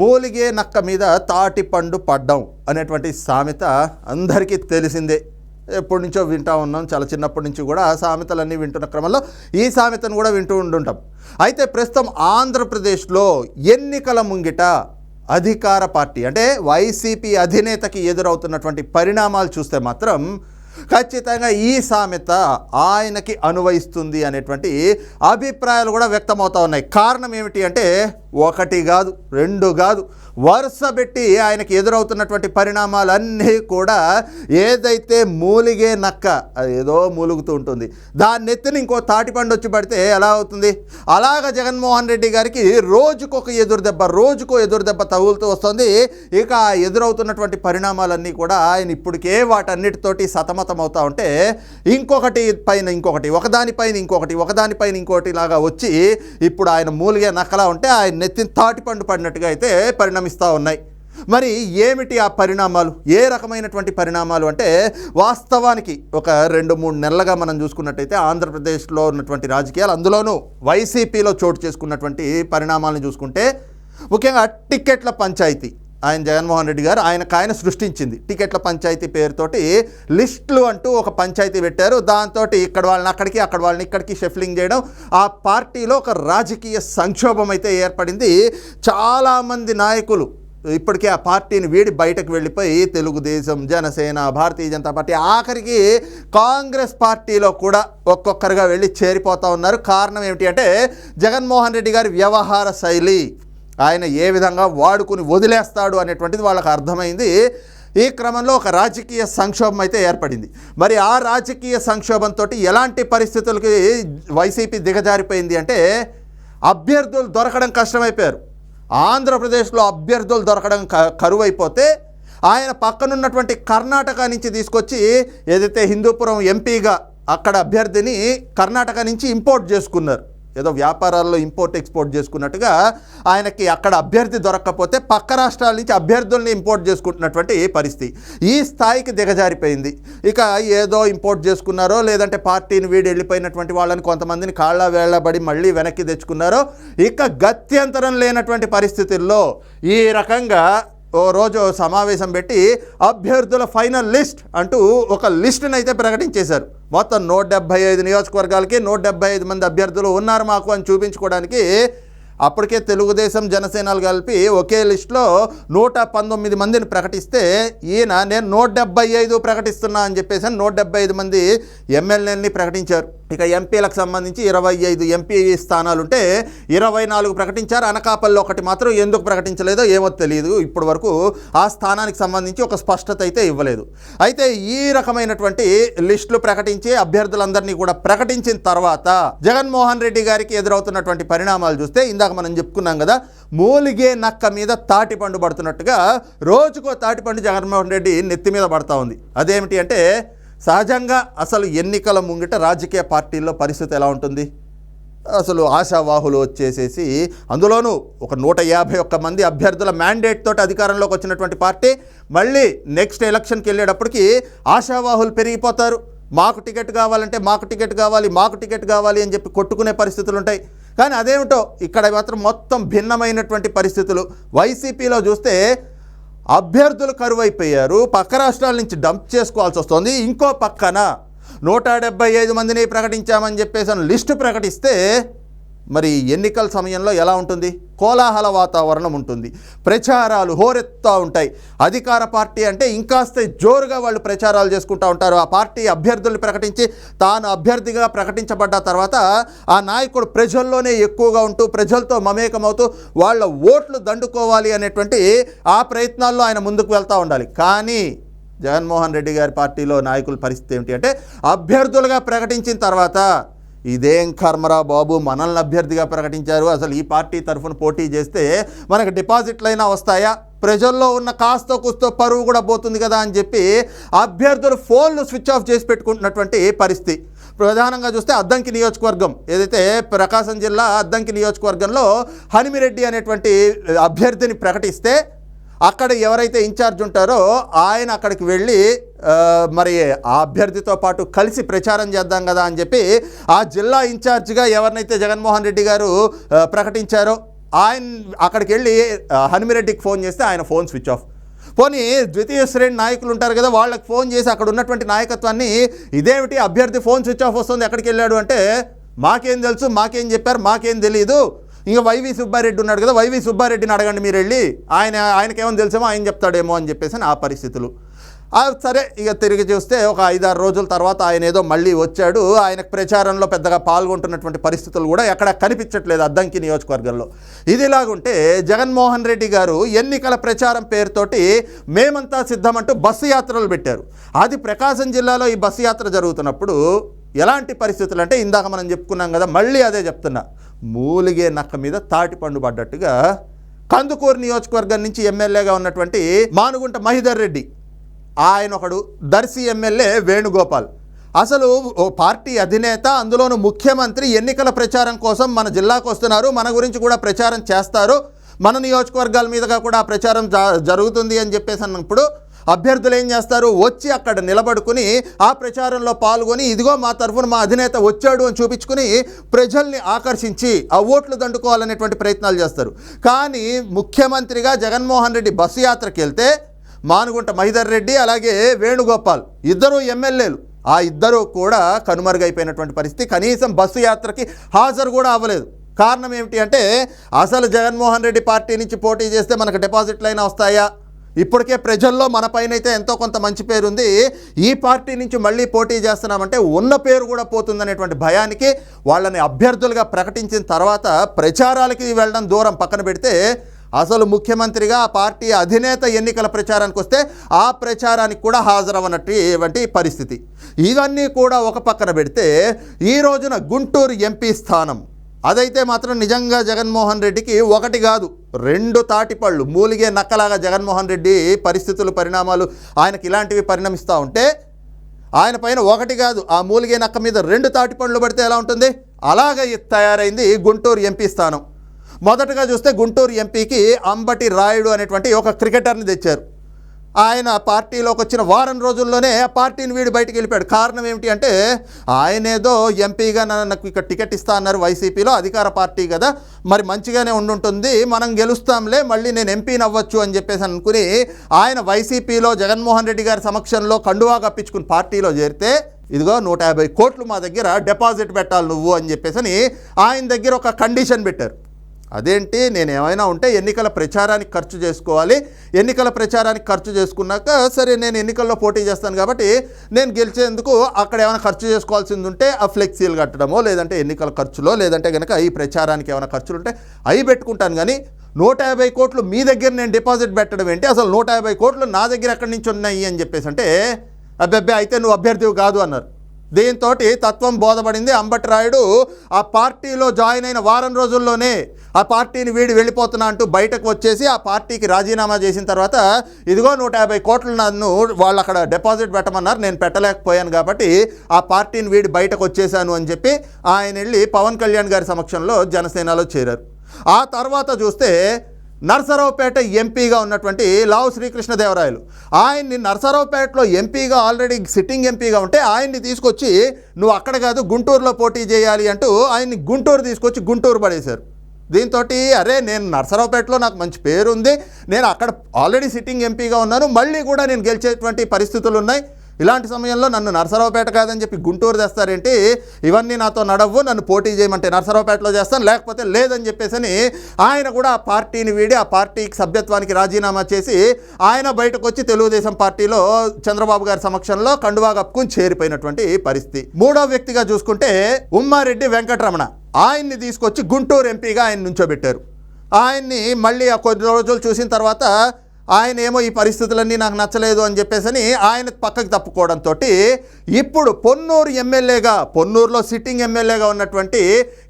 మూలిగే నక్క మీద తాటి పండు పడ్డం అనేటువంటి సామెత అందరికీ తెలిసిందే. ఎప్పటి నుంచో వింటూ ఉన్నాం. చాలా చిన్నప్పటి నుంచి కూడా ఆ సామెతలన్నీ వింటున్న క్రమంలో ఈ సామెతను కూడా వింటూ ఉండుంటాం. అయితే ప్రస్తుతం ఆంధ్రప్రదేశ్లో ఎన్నికల ముంగిట అధికార పార్టీ అంటే వైసీపీ అధినేతకి ఎదురవుతున్నటువంటి పరిణామాలు చూస్తే మాత్రం ఖచ్చితంగా ఈ సామెత ఆయనకి అనువయిస్తుంది అనేటువంటి అభిప్రాయాలు కూడా వ్యక్తమవుతా ఉన్నాయి. కారణం ఏమిటి అంటే ఒకటి కాదు రెండు కాదు వరుస పెట్టి ఆయనకి ఎదురవుతున్నటువంటి పరిణామాలన్నీ కూడా ఏదైతే మూలిగే నక్క అది ఏదో మూలుగుతూ ఉంటుంది. దాన్ని ఎత్తిన ఇంకో తాటిపండు వచ్చి పడితే ఎలా అవుతుంది? అలాగ జగన్మోహన్ రెడ్డి గారికి రోజుకొక ఎదురు దెబ్బ రోజుకో ఎదురు దెబ్బ తగులుతూ వస్తుంది. ఇక ఎదురవుతున్నటువంటి పరిణామాలన్నీ కూడా ఆయన ఇప్పటికే వాటన్నిటితోటి సతమతం అవుతా ఉంటే ఇంకొకటి పైన ఇంకొకటి ఒకదానిపైన ఇంకొకటి ఒకదానిపైన ఇంకొకటి లాగా వచ్చి ఇప్పుడు ఆయన మూలిగే నక్కలా ఉంటే ఆయన నెత్తిన తాటిపండు పడినట్టుగా అయితే పరిణామం పరిణమిస్తూ ఉన్నాయి. మరి ఏమిటి ఆ పరిణామాలు? ఏ రకమైనటువంటి పరిణామాలు? అంటే వాస్తవానికి ఒక రెండు మూడు నెలలుగా మనం చూసుకున్నట్టయితే ఆంధ్రప్రదేశ్లో ఉన్నటువంటి రాజకీయాలు అందులోనూ వైసీపీలో చోటు చేసుకున్నటువంటి పరిణామాలను చూసుకుంటే ముఖ్యంగా టిక్కెట్ల పంచాయతీ. ఆయన జగన్మోహన్ రెడ్డి గారు ఆయనకు ఆయన సృష్టించింది. టికెట్ల పంచాయతీ పేరుతోటి లిస్టులు అంటూ ఒక పంచాయతీ పెట్టారు. దాంతో ఇక్కడ వాళ్ళని అక్కడికి అక్కడ వాళ్ళని ఇక్కడికి షఫ్లింగ్ చేయడం. ఆ పార్టీలో ఒక రాజకీయ సంక్షోభం అయితే ఏర్పడింది. చాలామంది నాయకులు ఇప్పటికే ఆ పార్టీని వీడి బయటకు వెళ్ళిపోయి తెలుగుదేశం జనసేన భారతీయ జనతా పార్టీ ఆఖరికి కాంగ్రెస్ పార్టీలో కూడా ఒక్కొక్కరుగా వెళ్ళి చేరిపోతూ ఉన్నారు. కారణం ఏమిటి అంటే జగన్మోహన్ రెడ్డి గారి వ్యవహార శైలి. ఆయన ఏ విధంగా వాడుకుని వదిలేస్తాడు అనేటువంటిది వాళ్ళకి అర్థమైంది. ఈ క్రమంలో ఒక రాజకీయ సంక్షోభం అయితే ఏర్పడింది. మరి ఆ రాజకీయ సంక్షోభంతో ఎలాంటి పరిస్థితులకి వైసీపీ దిగజారిపోయింది అంటే అభ్యర్థులు దొరకడం కష్టమైపోయారు. ఆంధ్రప్రదేశ్లో అభ్యర్థులు దొరకడం క- కరువైపోతే ఆయన పక్కనున్నటువంటి కర్ణాటక నుంచి తీసుకొచ్చి ఏదైతే హిందూపురం ఎంపీగా అక్కడ అభ్యర్థిని కర్ణాటక నుంచి ఇంపోర్ట్ చేసుకున్నారు. ఏదో వ్యాపారాల్లో ఇంపోర్ట్ ఎక్స్పోర్ట్ చేసుకున్నట్టుగా ఆయనకి అక్కడ అభ్యర్థి దొరకకపోతే పక్క రాష్ట్రాల నుంచి అభ్యర్థుల్ని ఇంపోర్ట్ చేసుకుంటున్నటువంటి పరిస్థితి. ఈ స్థాయికి దిగజారిపోయింది. ఇక ఏదో ఇంపోర్ట్ చేసుకున్నారో లేదంటే పార్టీని వీడి వెళ్ళిపోయినటువంటి వాళ్ళని కొంతమందిని కాళ్ళ వేళ్ళబడి మళ్ళీ వెనక్కి తెచ్చుకున్నారో ఇక గత్యంతరం లేనటువంటి పరిస్థితుల్లో ఈ రకంగా ఓ రోజు సమావేశం పెట్టి అభ్యర్థుల ఫైనల్ లిస్ట్ అంటూ ఒక లిస్టును అయితే ప్రకటించేశారు. మొత్తం నూట డెబ్బై ఐదు నియోజకవర్గాలకి నూట డెబ్బై ఐదు మంది అభ్యర్థులు ఉన్నారు మాకు అని చూపించుకోవడానికి అప్పటికే తెలుగుదేశం జనసేనలు కలిపి ఒకే లిస్టులో నూట పంతొమ్మిది మందిని ప్రకటిస్తే ఈయన నేను నూట డెబ్బై ఐదు ప్రకటిస్తున్నా అని చెప్పేసి నూట డెబ్బై ఐదు మంది ఎమ్మెల్యేలని ప్రకటించారు. ఇక ఎంపీలకు సంబంధించి ఇరవై ఐదు ఎంపీ స్థానాలు ఉంటే ఇరవై నాలుగు ప్రకటించారు. అనకాపల్లి ఒకటి మాత్రం ఎందుకు ప్రకటించలేదో ఏమో తెలియదు ఇప్పటి వరకు ఆ స్థానానికి సంబంధించి ఒక స్పష్టత అయితే ఇవ్వలేదు. అయితే ఈ రకమైనటువంటి లిస్టులు ప్రకటించి అభ్యర్థులందరినీ కూడా ప్రకటించిన తర్వాత జగన్మోహన్ రెడ్డి గారికి ఎదురవుతున్నటువంటి పరిణామాలు చూస్తే ఇందాక మనం చెప్పుకున్నాం కదా మూలిగే నక్క మీద తాటిపండు పడుతున్నట్టుగా రోజుకో తాటిపండు జగన్మోహన్ రెడ్డి నెత్తి మీద పడతా ఉంది. అదేమిటి అంటే సహజంగా అసలు ఎన్నికల ముంగిట రాజకీయ పార్టీల్లో పరిస్థితి ఎలా ఉంటుంది? అసలు ఆశావాహులు వచ్చేసేసి అందులోనూ ఒక నూట యాభై ఒక్క మంది అభ్యర్థుల మ్యాండేట్ తోటి అధికారంలోకి వచ్చినటువంటి పార్టీ మళ్ళీ నెక్స్ట్ ఎలక్షన్కి వెళ్ళేటప్పటికి ఆశావాహులు పెరిగిపోతారు. మాకు టికెట్ కావాలంటే మాకు టికెట్ కావాలి మాకు టికెట్ కావాలి అని చెప్పి కొట్టుకునే పరిస్థితులు ఉంటాయి. కానీ అదేమిటో ఇక్కడ మాత్రం మొత్తం భిన్నమైనటువంటి పరిస్థితులు. వైసీపీలో చూస్తే అభ్యర్థులు కరువైపోయారు. పక్క రాష్ట్రాల నుంచి డంప్ చేసుకోవాల్సి వస్తుంది. ఇంకో పక్కన నూట డెబ్బై ఐదు మందిని ప్రకటించామని చెప్పేసి లిస్టు ప్రకటిస్తే మరి ఎన్నికల సమయంలో ఎలా ఉంటుంది? కోలాహల వాతావరణం ఉంటుంది. ప్రచారాలు హోరెత్తా ఉంటాయి. అధికార పార్టీ అంటే ఇంకాస్త జోరుగా వాళ్ళు ప్రచారాలు చేసుకుంటూ ఉంటారు. ఆ పార్టీ అభ్యర్థులు ప్రకటించి తాను అభ్యర్థిగా ప్రకటించబడ్డ తర్వాత ఆ నాయకుడు ప్రజల్లోనే ఎక్కువగా ఉంటూ ప్రజలతో మమేకమవుతూ వాళ్ళ ఓట్లు దండుకోవాలి అనేటువంటి ఆ ప్రయత్నాల్లో ఆయన ముందుకు వెళ్తూ ఉండాలి. కానీ జగన్మోహన్ రెడ్డి గారి పార్టీలో నాయకుల పరిస్థితి ఏమిటి అంటే అభ్యర్థులుగా ప్రకటించిన తర్వాత ఇదేం కర్మరా బాబు? మనల్ని అభ్యర్థిగా ప్రకటించారు. అసలు ఈ పార్టీ తరఫున పోటీ చేస్తే మనకు డిపాజిట్లైనా వస్తాయా? ప్రజల్లో ఉన్న కాస్తో కుస్తో పరువు కూడా పోతుంది కదా అని చెప్పి అభ్యర్థులు ఫోన్లు స్విచ్ ఆఫ్ చేసి పెట్టుకుంటున్నటువంటి పరిస్థితి. ప్రధానంగా చూస్తే అద్దంకి నియోజకవర్గం. ఏదైతే ప్రకాశం జిల్లా అద్దంకి నియోజకవర్గంలో హనిమిరెడ్డి అనేటువంటి అభ్యర్థిని ప్రకటిస్తే అక్కడ ఎవరైతే ఇన్ఛార్జ్ ఉంటారో ఆయన అక్కడికి వెళ్ళి మరి ఆ అభ్యర్థితో పాటు కలిసి ప్రచారం చేద్దాం కదా అని చెప్పి ఆ జిల్లా ఇన్ఛార్జ్గా ఎవరినైతే జగన్మోహన్ రెడ్డి గారు ప్రకటించారో ఆయన అక్కడికి వెళ్ళి హనుమిరెడ్డికి ఫోన్ చేస్తే ఆయన ఫోన్ స్విచ్ ఆఫ్. పోనీ ద్వితీయ శ్రేణి నాయకులు ఉంటారు కదా వాళ్ళకి ఫోన్ చేసి అక్కడ ఉన్నటువంటి నాయకత్వాన్ని ఇదేమిటి అభ్యర్థి ఫోన్ స్విచ్ ఆఫ్ వస్తుంది ఎక్కడికి వెళ్ళాడు అంటే మాకేం తెలుసు మాకేం చెప్పారు మాకేం తెలియదు ఇంకా వైవి సుబ్బారెడ్డి ఉన్నాడు కదా వైవి సుబ్బారెడ్డిని అడగండి మీరు వెళ్ళి ఆయన ఆయనకేమో తెలిసామో ఆయన చెప్తాడేమో అని చెప్పేసి ఆ పరిస్థితులు. సరే ఇక తిరిగి చూస్తే ఒక ఐదారు రోజుల తర్వాత ఆయన ఏదో మళ్ళీ వచ్చాడు. ఆయనకు ప్రచారంలో పెద్దగా పాల్గొంటున్నటువంటి పరిస్థితులు కూడా ఎక్కడ కనిపించట్లేదు అద్దంకి నియోజకవర్గంలో. ఇది ఇలాగుంటే జగన్మోహన్ రెడ్డి గారు ఎన్నికల ప్రచారం పేరుతోటి మేమంతా సిద్ధమంటూ బస్సు యాత్రలు పెట్టారు. అది ప్రకాశం జిల్లాలో ఈ బస్సు యాత్ర జరుగుతున్నప్పుడు ఎలాంటి పరిస్థితులు అంటే ఇందాక మనం చెప్పుకున్నాం కదా మళ్ళీ అదే చెప్తున్నా. మూలిగే నక్క మీద తాటి పండు పడ్డట్టుగా కందుకూరు నియోజకవర్గం నుంచి ఎమ్మెల్యేగా ఉన్నటువంటి మానుగుంట మహిధర్ రెడ్డి ఆయన ఒకడు దర్శి ఎమ్మెల్యే వేణుగోపాల్. అసలు ఓ పార్టీ అధినేత అందులోను ముఖ్యమంత్రి ఎన్నికల ప్రచారం కోసం మన జిల్లాకు వస్తున్నారు. మన గురించి కూడా ప్రచారం చేస్తారు. మన నియోజకవర్గాల మీదుగా కూడా ప్రచారం జరుగుతుంది అని చెప్పేసి అన్నప్పుడు అభ్యర్థులు ఏం చేస్తారు? వచ్చి అక్కడ నిలబడుకుని ఆ ప్రచారంలో పాల్గొని ఇదిగో మా తరఫున మా అధినేత వచ్చాడు అని చూపించుకుని ప్రజల్ని ఆకర్షించి ఆ ఓట్లు దండుకోవాలనేటువంటి ప్రయత్నాలు చేస్తారు. కానీ ముఖ్యమంత్రిగా జగన్మోహన్ రెడ్డి బస్సు యాత్రకి వెళ్తే మానుగుంట మహిధర్ రెడ్డి అలాగే వేణుగోపాల్ ఇద్దరు ఎమ్మెల్యేలు. ఆ ఇద్దరు కూడా కనుమరుగైపోయినటువంటి పరిస్థితి. కనీసం బస్సు యాత్రకి హాజరు కూడా అవ్వలేదు. కారణం ఏమిటి అంటే అసలు జగన్మోహన్ రెడ్డి పార్టీ నుంచి పోటీ చేస్తే మనకు డిపాజిట్లు అయినా వస్తాయా? ఇప్పటికే ప్రజల్లో మన పైన అయితే ఎంతో కొంత మంచి పేరు ఉంది ఈ పార్టీ నుంచి మళ్ళీ పోటీ చేస్తున్నామంటే ఉన్న పేరు కూడా పోతుందనేటువంటి భయానికి వాళ్ళని అభ్యర్థులుగా ప్రకటించిన తర్వాత ప్రచారాలకి వెళ్ళడం దూరం. పక్కన పెడితే అసలు ముఖ్యమంత్రిగా పార్టీ అధినేత ఎన్నికల ప్రచారానికి వస్తే ఆ ప్రచారానికి కూడా హాజరవనటువంటి పరిస్థితి. ఇవన్నీ కూడా ఒక పక్కన పెడితే ఈ రోజున గుంటూరు ఎంపీ స్థానం. అదైతే మాత్రం నిజంగా జగన్మోహన్ రెడ్డికి ఒకటి కాదు రెండు తాటిపళ్ళు మూలిగే నక్కలాగా జగన్మోహన్ రెడ్డి పరిస్థితులు పరిణామాలు ఆయనకి ఇలాంటివి పరిణమిస్తూ ఉంటే ఆయన పైన ఒకటి కాదు ఆ మూలిగే నక్క మీద రెండు తాటిపళ్ళు పడితే ఎలా ఉంటుంది? అలాగే తయారైంది గుంటూరు ఎంపీ స్థానం. మొదటగా చూస్తే గుంటూరు ఎంపీకి అంబటి రాయుడు అనేటువంటి ఒక క్రికెటర్ని తెచ్చారు. ఆయన పార్టీలోకి వచ్చిన వారం రోజుల్లోనే ఆ పార్టీని వీడు బయటికి వెళ్ళిపోయాడు. కారణం ఏమిటి అంటే ఆయన ఏదో ఎంపీగా నన్ను నాకు ఇక్కడ టికెట్ ఇస్తా అన్నారు వైసీపీలో అధికార పార్టీ కదా మరి మంచిగానే ఉండుంటుంది మనం గెలుస్తాంలే మళ్ళీ నేను ఎంపీని అవ్వచ్చు అని చెప్పేసి అనుకుని ఆయన వైసీపీలో జగన్మోహన్ రెడ్డి గారి సమక్షంలో కండువా కప్పించుకుని పార్టీలో చేరితే ఇదిగో నూట యాభై కోట్లు మా దగ్గర డిపాజిట్ పెట్టాలి నువ్వు అని చెప్పేసి అని ఆయన దగ్గర ఒక కండిషన్ పెట్టారు. అదేంటి? నేను ఏమైనా ఉంటే ఎన్నికల ప్రచారానికి ఖర్చు చేసుకోవాలి. ఎన్నికల ప్రచారానికి ఖర్చు చేసుకున్నాక సరే నేను ఎన్నికల్లో పోటీ చేస్తాను కాబట్టి నేను గెలిచేందుకు అక్కడ ఏమైనా ఖర్చు చేసుకోవాల్సింది ఉంటే ఆ ఫ్లెక్సీలు కట్టడమో లేదంటే ఎన్నికల ఖర్చులో లేదంటే కనుక ఈ ప్రచారానికి ఏమైనా ఖర్చులు ఉంటే అవి పెట్టుకుంటాను. కానీ నూట యాభై కోట్లు మీ దగ్గర నేను డిపాజిట్ పెట్టడం ఏంటి? అసలు నూట యాభై కోట్లు నా దగ్గర ఎక్కడి నుంచి ఉన్నాయి అని చెప్పేసి అంటే అబ్బెబ్బే అయితే నువ్వు అభ్యర్థివి కాదు అన్నారు. దీంతో తత్వం బోధపడింది అంబటి రాయుడు. ఆ పార్టీలో జాయిన్ అయిన వారం రోజుల్లోనే ఆ పార్టీని వీడి వెళ్ళిపోతున్నా అంటూ బయటకు వచ్చేసి ఆ పార్టీకి రాజీనామా చేసిన తర్వాత ఇదిగో నూట యాభై కోట్లు నన్ను వాళ్ళు అక్కడ డిపాజిట్ పెట్టమన్నారు నేను పెట్టలేకపోయాను కాబట్టి ఆ పార్టీని వీడి బయటకు వచ్చేసాను అని చెప్పి ఆయన వెళ్ళి పవన్ కళ్యాణ్ గారి సమక్షంలో జనసేనలో చేరారు. ఆ తర్వాత చూస్తే నర్సరావుపేట ఎంపీగా ఉన్నటువంటి లావు శ్రీకృష్ణదేవరాయలు ఆయన్ని నర్సరావుపేటలో ఎంపీగా ఆల్రెడీ సిట్టింగ్ ఎంపీగా ఉంటే ఆయన్ని తీసుకొచ్చి నువ్వు అక్కడ కాదు గుంటూరులో పోటీ చేయాలి అంటూ ఆయన్ని గుంటూరు తీసుకొచ్చి గుంటూరు పడేశారు. దీంతో అరే నేను నర్సరావుపేటలో నాకు మంచి పేరు ఉంది నేను అక్కడ ఆల్రెడీ సిట్టింగ్ ఎంపీగా ఉన్నాను. మళ్ళీ కూడా నేను గెలిచేటువంటి పరిస్థితులు ఉన్నాయి ఇలాంటి సమయంలో నన్ను నర్సరావుపేట కాదని చెప్పి గుంటూరు తెస్తారేంటి? ఇవన్నీ నాతో నడవ్వు నన్ను పోటీ చేయమంటే నర్సరావుపేటలో చేస్తాను లేకపోతే లేదని చెప్పేసి ఆయన కూడా ఆ పార్టీని వీడి ఆ పార్టీకి సభ్యత్వానికి రాజీనామా చేసి ఆయన బయటకు వచ్చి తెలుగుదేశం పార్టీలో చంద్రబాబు గారి సమక్షంలో కండువా కప్పుకుని చేరిపోయినటువంటి పరిస్థితి. మూడో వ్యక్తిగా చూసుకుంటే ఉమ్మారెడ్డి వెంకటరమణ. ఆయన్ని తీసుకొచ్చి గుంటూరు ఎంపీగా ఆయన నుంచోబెట్టారు. ఆయన్ని మళ్ళీ ఆ కొన్ని రోజులు చూసిన తర్వాత ఆయన ఏమో ఈ పరిస్థితులన్నీ నాకు నచ్చలేదు అని చెప్పేసి ఆయన పక్కకి తప్పుకోవడంతో ఇప్పుడు పొన్నూరు ఎమ్మెల్యేగా పొన్నూరులో సిట్టింగ్ ఎమ్మెల్యేగా ఉన్నటువంటి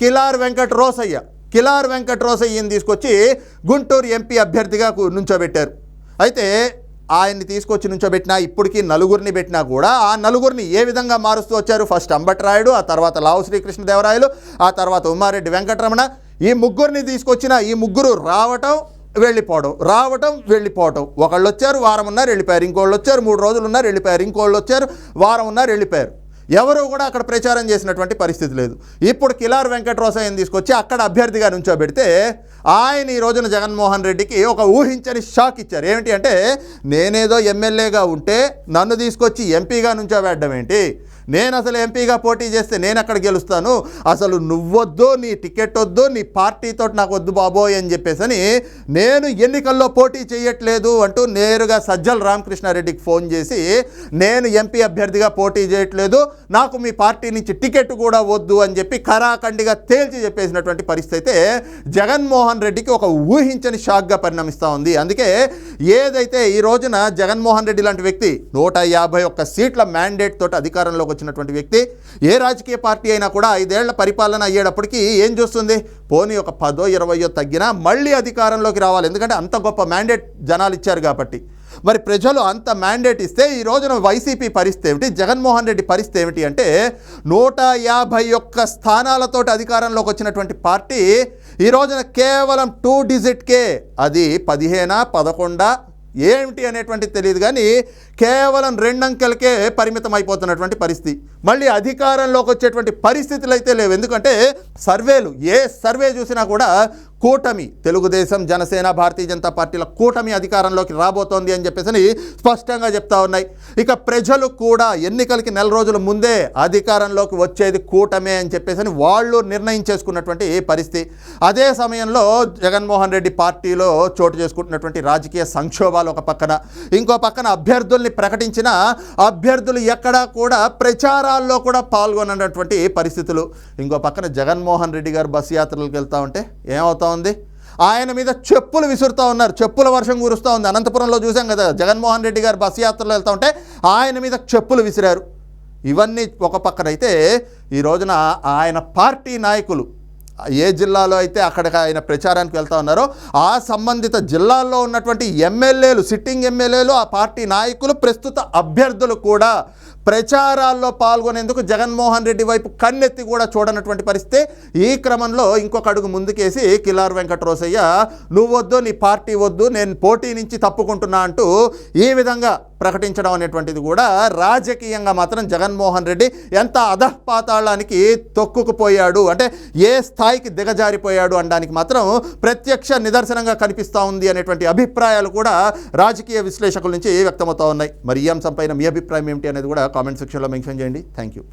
కిలార్ వెంకట రోసయ్య కిలార్ వెంకట రోసయ్యని తీసుకొచ్చి గుంటూరు ఎంపీ అభ్యర్థిగా నుంచోబెట్టారు. అయితే ఆయన్ని తీసుకొచ్చి నుంచోబెట్టినా ఇప్పటికీ నలుగురిని పెట్టినా కూడా ఆ నలుగురిని ఏ విధంగా మారుస్తూ వచ్చారు? ఫస్ట్ అంబట్రాయుడు ఆ తర్వాత లావు శ్రీకృష్ణదేవరాయలు ఆ తర్వాత ఉమ్మారెడ్డి వెంకటరమణ ఈ ముగ్గురిని తీసుకొచ్చిన ఈ ముగ్గురు రావటం వెళ్ళిపోవడం రావటం వెళ్ళిపోవటం. ఒకళ్ళు వచ్చారు వారం ఉన్నారు వెళ్ళిపోయారు. ఇంకోళ్ళు వచ్చారు మూడు రోజులు ఉన్నారు వెళ్ళిపోయారు. ఇంకోళ్ళు వచ్చారు వారం ఉన్నారు వెళ్ళిపోయారు. ఎవరు కూడా అక్కడ ప్రచారం చేసినటువంటి పరిస్థితి లేదు. ఇప్పుడు కిలార్ వెంకటరోసయ్యని తీసుకొచ్చి అక్కడ అభ్యర్థిగా నుంచోబెడితే ఆయన ఈ రోజున జగన్మోహన్ రెడ్డికి ఒక ఊహించని షాక్ ఇచ్చారు. ఏమిటి అంటే నేనేదో ఎమ్మెల్యేగా ఉంటే నన్ను తీసుకొచ్చి ఎంపీగా నుంచోబెట్టడం ఏంటి? నేను అసలు ఎంపీగా పోటీ చేస్తే నేను అక్కడ గెలుస్తాను? అసలు నువ్వొద్దు నీ టికెట్ వద్దు నీ పార్టీతో నాకు వద్దు బాబోయ్ అని చెప్పేసని నేను ఎన్నికల్లో పోటీ చేయట్లేదు అంటూ నేరుగా సజ్జల రామకృష్ణారెడ్డికి ఫోన్ చేసి నేను ఎంపీ అభ్యర్థిగా పోటీ చేయట్లేదు నాకు మీ పార్టీ నుంచి టికెట్ కూడా వద్దు అని చెప్పి ఖరాఖండిగా తేల్చి చెప్పేసినటువంటి పరిస్థితి అయితే జగన్మోహన్ రెడ్డికి ఒక ఊహించని షాక్గా పరిణమిస్తూ ఉంది. అందుకే ఏదైతే ఈ రోజున జగన్మోహన్ రెడ్డి లాంటి వ్యక్తి నూట యాభై ఒక్క సీట్ల మ్యాండేట్ తోటి అధికారంలోకి వచ్చినటువంటి వ్యక్తి ఏ రాజకీయ పార్టీ అయినా కూడా ఐదేళ్ళ పరిపాలన అయ్యేటప్పటికీ ఏం చూస్తుంది? పోనీ ఒక పదో ఇరవయో తగ్గినా మళ్ళీ అధికారంలోకి రావాలి. ఎందుకంటే అంత గొప్ప మ్యాండేట్ జనాలు ఇచ్చారు కాబట్టి. మరి ప్రజలు అంత మ్యాండేట్ ఇస్తే ఈ రోజున వైసీపీ పరిస్థితి ఏమిటి? జగన్మోహన్ రెడ్డి పరిస్థితి ఏమిటి అంటే నూట యాభై ఒక్క స్థానాలతోటి అధికారంలోకి వచ్చినటువంటి పార్టీ ఈ రోజున కేవలం టూ డిజిట్కే. అది పదిహేనా పదకొండా ఏమిటి అనేటువంటిది తెలియదు కానీ కేవలం రెండంకెలకే పరిమితం అయిపోతున్నటువంటి పరిస్థితి. మళ్ళీ అధికారంలోకి వచ్చేటువంటి పరిస్థితులు అయితే లేవు. ఎందుకంటే సర్వేలు ఏ సర్వే చూసినా కూడా కూటమి తెలుగుదేశం జనసేన భారతీయ జనతా పార్టీల కూటమి అధికారంలోకి రాబోతోంది అని చెప్పేసి స్పష్టంగా చెప్తా ఉన్నాయి. ఇక ప్రజలు కూడా ఎన్నికలకి నెల రోజుల ముందే అధికారంలోకి వచ్చేది కూటమే అని చెప్పేసి వాళ్ళు నిర్ణయించేసుకున్నటువంటి పరిస్థితి. అదే సమయంలో జగన్మోహన్ రెడ్డి పార్టీలో చోటు చేసుకుంటున్నటువంటి రాజకీయ సంక్షోభాలు ఒక పక్కన. ఇంకో పక్కన అభ్యర్థుల్ని ప్రకటించిన అభ్యర్థులు ఎక్కడా కూడా ప్రచారాల్లో కూడా పాల్గొనటువంటి పరిస్థితులు. ఇంకో పక్కన జగన్మోహన్ రెడ్డి గారు బస్సు యాత్రలకు వెళ్తా ఉంటే ఏమవుతా ఉంది. ఆయన మీద చెప్పులు విసురుతూ ఉన్నారు. చెప్పుల వర్షం కురుస్తూ ఉంది. అనంతపురంలో చూసాం కదా జగన్మోహన్ రెడ్డి గారు బస్సు యాత్రలో వెళ్తూ ఉంటే ఆయన మీద చెప్పులు విసిరారు. ఇవన్నీ ఒక పక్కనైతే ఈ రోజున ఆయన పార్టీ నాయకులు ఏ జిల్లాలో అయితే అక్కడికి ఆయన ప్రచారానికి వెళ్తా ఉన్నారో ఆ సంబంధిత జిల్లాల్లో ఉన్నటువంటి ఎమ్మెల్యేలు సిట్టింగ్ ఎమ్మెల్యేలు ఆ పార్టీ నాయకులు ప్రస్తుత అభ్యర్థులు కూడా ప్రచారాల్లో పాల్గొనేందుకు జగన్మోహన్ రెడ్డి వైపు కన్నెత్తి కూడా చూడనటువంటి పరిస్థితి. ఈ క్రమంలో ఇంకొక అడుగు ముందుకేసి కిలార్ వెంకటరోసయ్య నువ్వు వద్దు నీ పార్టీ వద్దు నేను పోటీ నుంచి తప్పుకుంటున్నా అంటూ ఈ విధంగా ప్రకటించడం అనేటువంటిది కూడా రాజకీయంగా మాత్రం జగన్మోహన్ రెడ్డి ఎంత అధపాతాళానికి తొక్కుకుపోయాడు అంటే ఏ స్థాయికి దిగజారిపోయాడు అనడానికి మాత్రం ప్రత్యక్ష నిదర్శనంగా కనిపిస్తూ ఉంది అనేటువంటి అభిప్రాయాలు కూడా రాజకీయ విశ్లేషకుల నుంచి వ్యక్తమవుతూ ఉన్నాయి. మరి ఈ అంశంపైన మీ అభిప్రాయం ఏమిటి అనేది కూడా కామెంట్ సెక్షన్లో మెన్షన్ చేయండి. Thank you